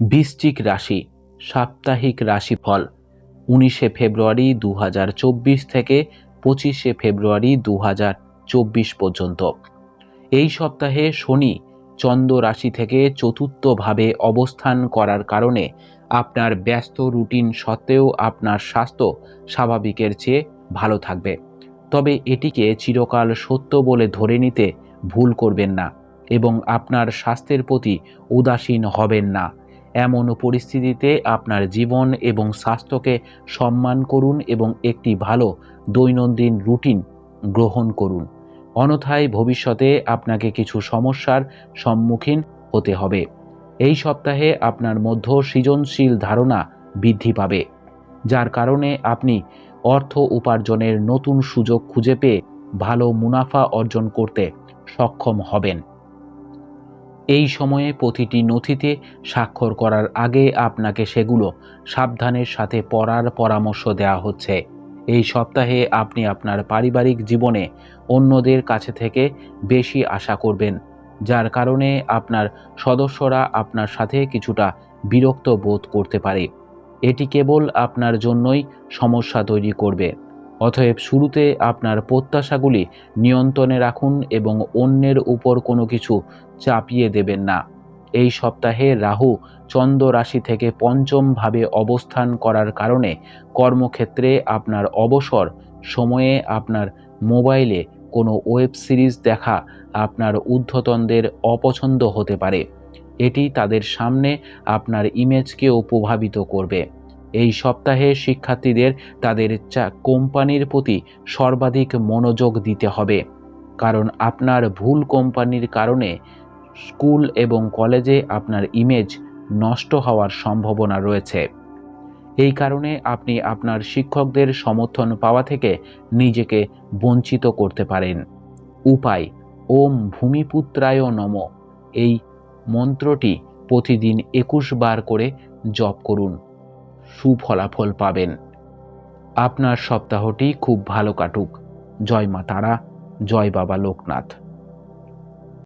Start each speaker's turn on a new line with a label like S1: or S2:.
S1: বৃশ্চিক রাশি, সাপ্তাহিক রাশিফল। উনিশে ফেব্রুয়ারি দু হাজার চব্বিশ থেকে পঁচিশে ফেব্রুয়ারি দু হাজার চব্বিশ পর্যন্ত। এই সপ্তাহে শনি চন্দ্র রাশি থেকে চতুর্থভাবে অবস্থান করার কারণে আপনার ব্যস্ত রুটিন সত্ত্বেও আপনার স্বাস্থ্য স্বাভাবিকের চেয়ে ভালো থাকবে। তবে এটিকে চিরকাল সত্য বলে ধরে নিতে ভুল করবেন না এবং আপনার স্বাস্থ্যের প্রতি উদাসীন হবেন না। এমন পরিস্থিতিতে আপনার জীবন এবং স্বাস্থ্যকে সম্মান করুন এবং একটি ভালো দৈনন্দিন রুটিন গ্রহণ করুন। অনথায় ভবিষ্যতে আপনাকে কিছু সমস্যার সম্মুখীন হতে হবে। এই সপ্তাহে আপনার মধ্য সৃজনশীল ধারণা বৃদ্ধি পাবে, যার কারণে আপনি অর্থ উপার্জনের নতুন সুযোগ খুঁজে পেয়ে ভালো মুনাফা অর্জন করতে সক্ষম হবেন। এই সময়ে প্রতিটি নথিতে স্বাক্ষর করার আগে আপনাকে সেগুলো সাবধানের সাথে পড়ার পরামর্শ দেওয়া হচ্ছে। এই সপ্তাহে আপনি আপনার পারিবারিক জীবনে অন্যদের কাছে থেকে বেশি আশা করবেন, যার কারণে আপনার সদস্যরা আপনার সাথে কিছুটা বিরক্ত বোধ করতে পারে। এটি কেবল আপনার জন্যই সমস্যা তৈরি করবে। অতএব শুরুতে আপনার প্রত্যাশাগুলি নিয়ন্ত্রণে রাখুন এবং অন্যের উপর কোনো কিছু চাপিয়ে দেবেন না। এই সপ্তাহে রাহু চন্দ্র রাশি থেকে পঞ্চমভাবে অবস্থান করার কারণে কর্মক্ষেত্রে আপনার অবসর সময়ে আপনার মোবাইলে কোনো ওয়েব সিরিজ দেখা আপনার ঊর্ধ্বতনদের অপছন্দ হতে পারে। এটি তাদের সামনে আপনার ইমেজকেও প্রভাবিত করবে। এই সপ্তাহে শিক্ষার্থীদের তাদের চা, কোম্পানির প্রতি সর্বাধিক মনোযোগ দিতে হবে। কারণ আপনার ভুল কোম্পানির কারণে স্কুল এবং কলেজে আপনার ইমেজ নষ্ট হওয়ার সম্ভাবনা রয়েছে। এই কারণে আপনি আপনার শিক্ষকদের সমর্থন পাওয়া থেকে নিজেকে বঞ্চিত করতে পারেন। উপায়, ওম ভূমিপুত্রায় নম। এই মন্ত্রটি প্রতিদিন একুশ বার করে জপ করুন। সুফলাফল পাবেন। আপনার সপ্তাহটি খুব ভালো কাটুক। জয় মা তারা জয় বাবা লোকনাথ।